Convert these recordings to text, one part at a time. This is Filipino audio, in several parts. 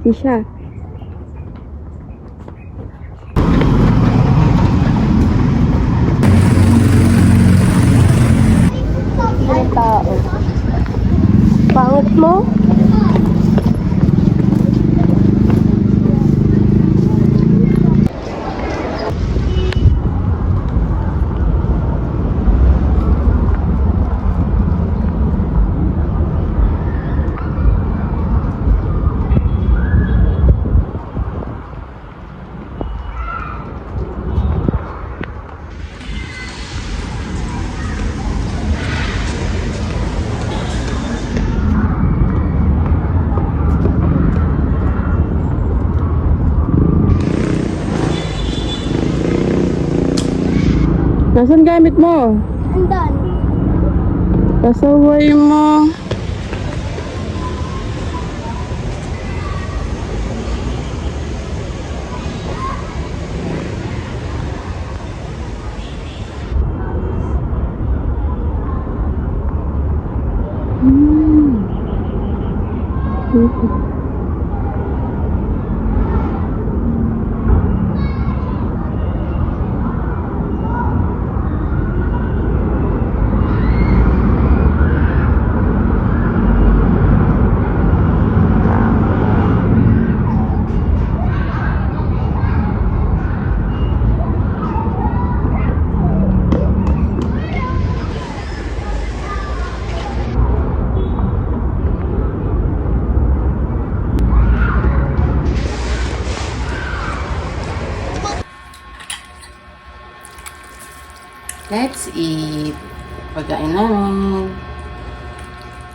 Si siya. Ang tao. Pangat mo? Nasaan gamit mo? Andun. Pasaway mo. Let's eat. Pagkain namin.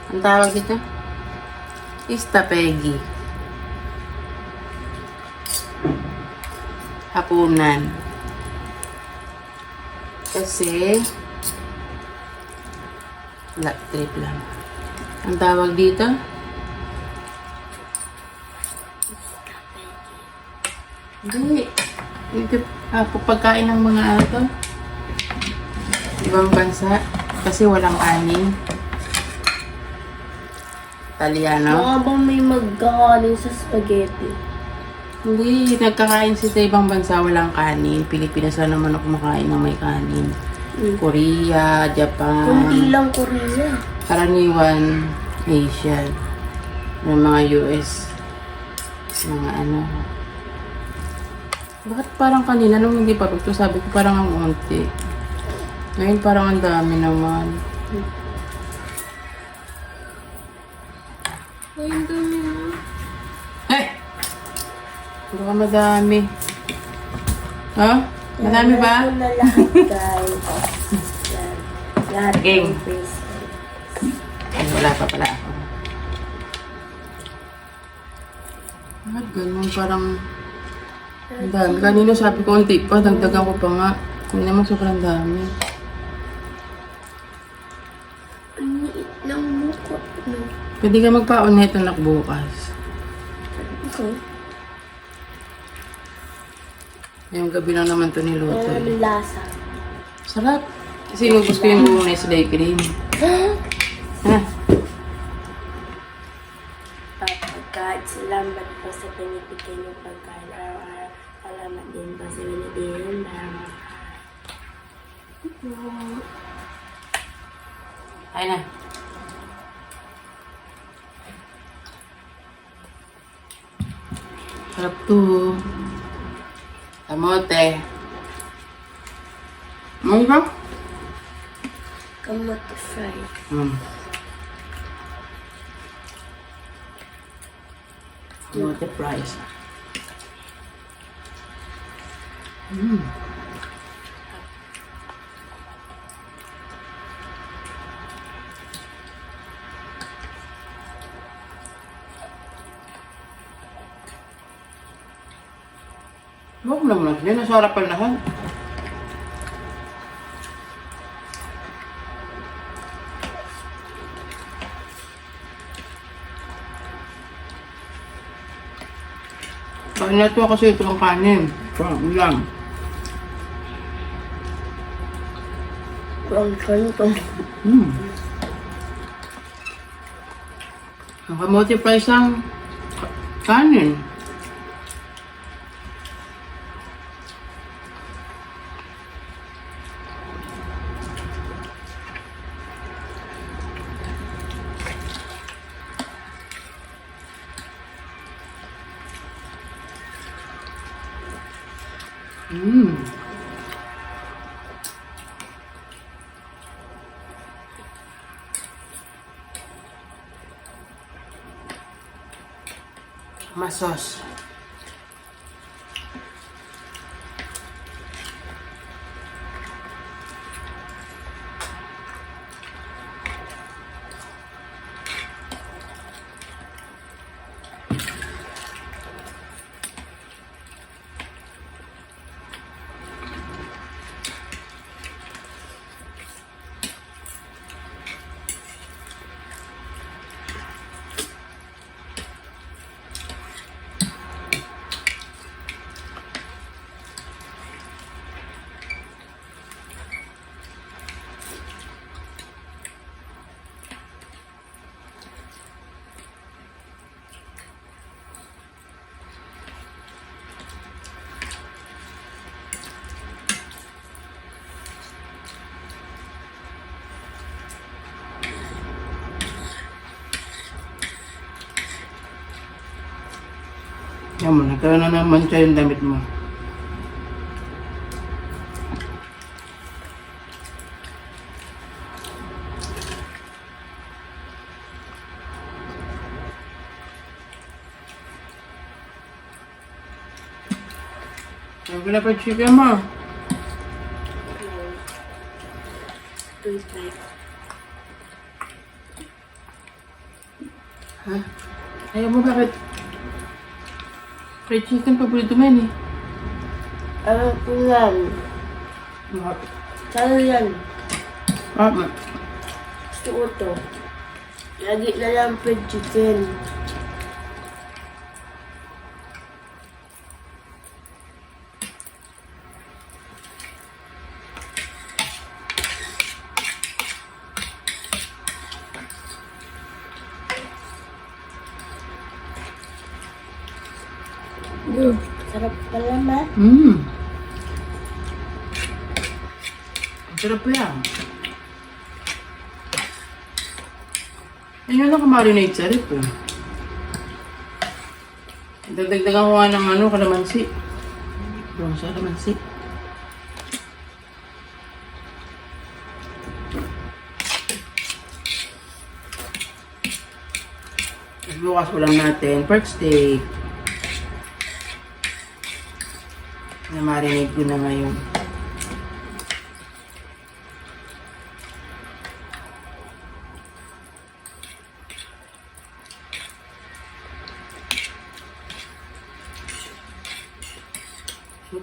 Ang tawag dito? Istapegi. Hapunan. Kasi, wala, trip lang. Ang tawag dito? Hindi. Ito, ah, pagkain ng mga ano to? Ibang bansa kasi walang kanin. Italiano. Mga bang may magkakanin sa spaghetti? Hindi, nagkakain sila sa ibang bansa walang kanin. Pilipinas lang naman ako kumakain ng may kanin. Mm. Korea, Kundi Japan, lang Korea. karaniwan Asian. Ng mga US. Mga ano. Bakit parang kanina nung hindi pa sabi ko parang ang unti. Ngayon parang ang dami naman. Ay, ang dami na. Eh! Puro ka madami. Ha? Madami ba? Na lahat, guys. Yan. Lahat Game. ng face. Ay, wala pa pala ako. Bakit ganun? Parang ang dami. Kanina sabi ko, unti pa. Dagdagan ko pa nga. Hindi naman sobrang dami. Ang liit ng mukha. No. Pwede ka magpaon nito nak bukas. Okay. Yung gabi lang naman to niluto. Eh. naman lasa? Sarap. Kasi yung gusto yung buong Nestle cream. Ha? Papagkat, salamat po sa pinipigay ng pagkain araw-araw. Salamat din po sa binibigyan ng Ay na. Sarap. Kamote. Ano ba? kamote fry. Hmm. Kamote fries. Hmm. Huwag naman. Yan, nasa harapan lahat. Kain na to kasi ito ang kanin. Parang lang. Ang kanto. Hmm. Ang kamote fries lang. Kanin. Mmm. Masos. Yan mo, nagkaroon na naman siya yung damit mo. Ang pinapag-chicken mo. Twist like. Ha? Ayaw mo bakit? Fried chicken paborito mo yan eh. Ano po yan? Saan yan? Ah, ma- Gusto ko to. Lagi na lang fried chicken. Mm, sarap pala ma. Mmm. Ang sarap po yan. Yan yung nakamarinate sa rip eh. Dagdagdagan ko nga ng ano, kalamansi. Yung sa kalamansi. Bukas ulam natin, pork steak. Na-marinate ko na ngayon.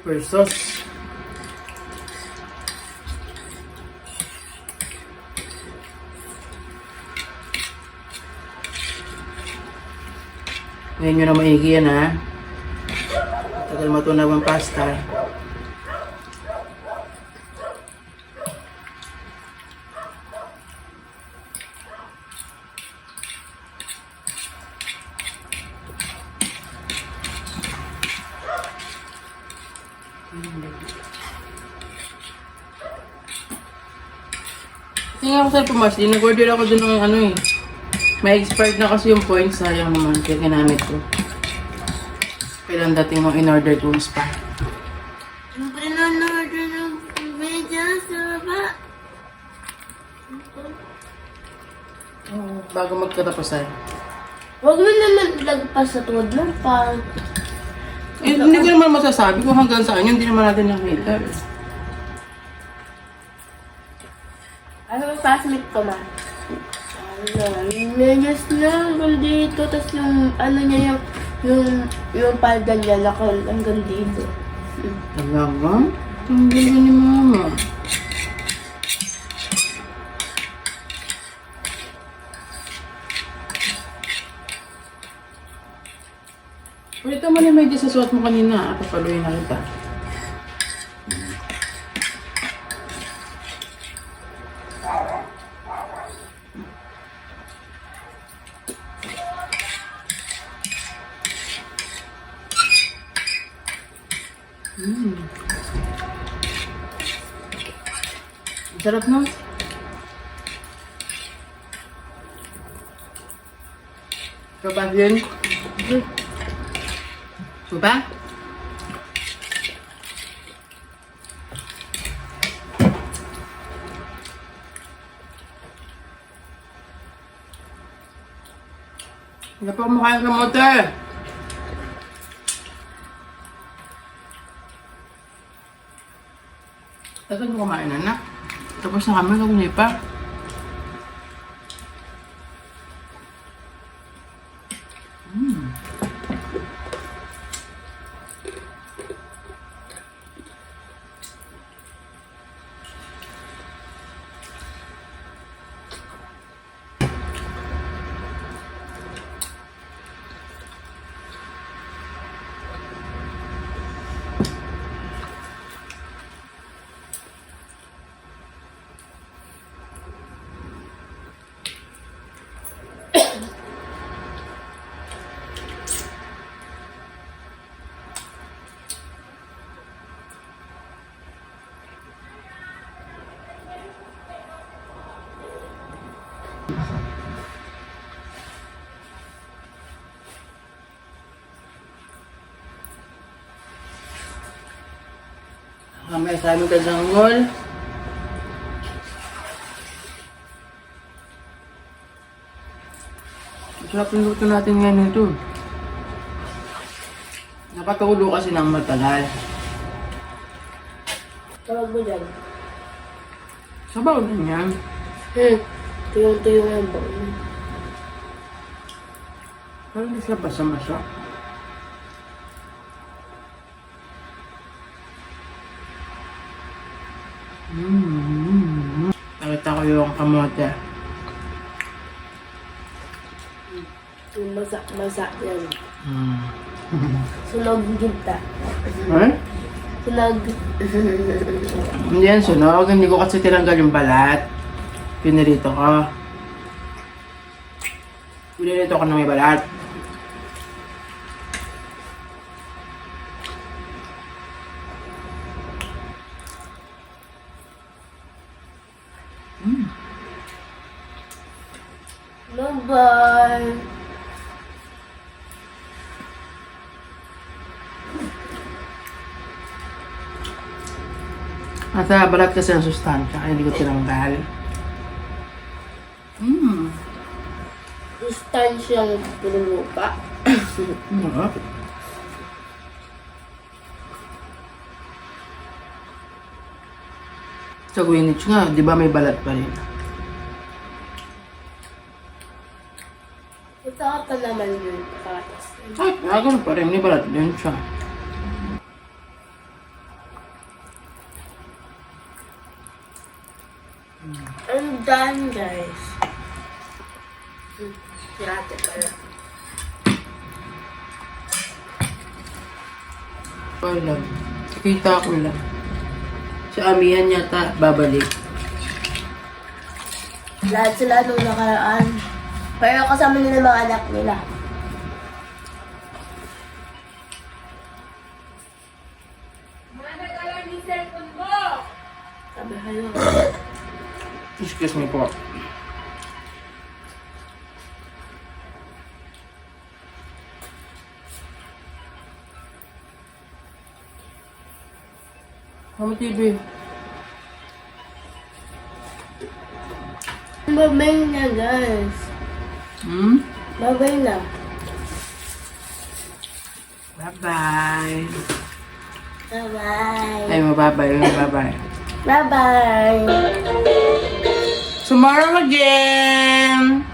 Sauce. Ngayon nyo na maigi yan ha. Tagal matunaw ang pasta. Sa pumas, din nag-order ako dun ng ano eh. May expired na kasi yung points, sayang naman, kaya ginamit ko. Kailan dating mo in-order ko spa. Siyempre na order ng media sa baba. Bago magkatapusan. Huwag mo naman ilagpas sa tuhod mo. Parang, Eh, hindi ko naman masasabi kung hanggang saan yun, hindi naman natin nakita. Classmate ko ma? Ano, medyas na hanggang dito. Tapos yung, ano niya yung, yung, yung palda niya naka hanggang dito. Hmm. Talaga? Ang galing ni mama. Ulit mo na medyo sa suot mo kanina. At papaluin na kita. Mm. Sarap no? Sarap yun? Diba? Kumakain ng motor. Tapos kumain na na. Tapos na kami, kami Mamaya sa aming kadanggol. Sarap yung luto natin ngayon ito. Napatulo kasi ng matagal. Tawag mo dyan. Sabaw din yan. Hmm. Tuyong-tuyong yan ba? Pero hindi siya basa-basa. Mm. Nakita ko yung kamote. Yung masa-masa yan. Mm. Sunog ginta. Eh? Sunog. Hindi yan sunog. Hindi ko kasi tinanggal yung balat. Pinirito ko. Pinirito ko na may balat. Bye-bye. At uh, balat kasi ang sustansya. Kaya hindi ko tinanggal. Sustansyang pinulupa. Oo. Sa Greenwich nga, di ba may balat pa rin? Ito ata naman patas. Ay, ah, ganun pa rin. May balat din siya. I'm done, guys. Hmm, Pirate pala. Wala. Kita ko lang. Sa amihan yata, babalik. Lahat sila nung nakaraan. Pero kasama nila mga anak nila. Sabi kayo. Excuse me po. Mama TV. Babay na, guys. Hmm? Babay na. Bye-bye. Bye-bye. Ay, mababay. Mababay. Bye-bye. Tomorrow again!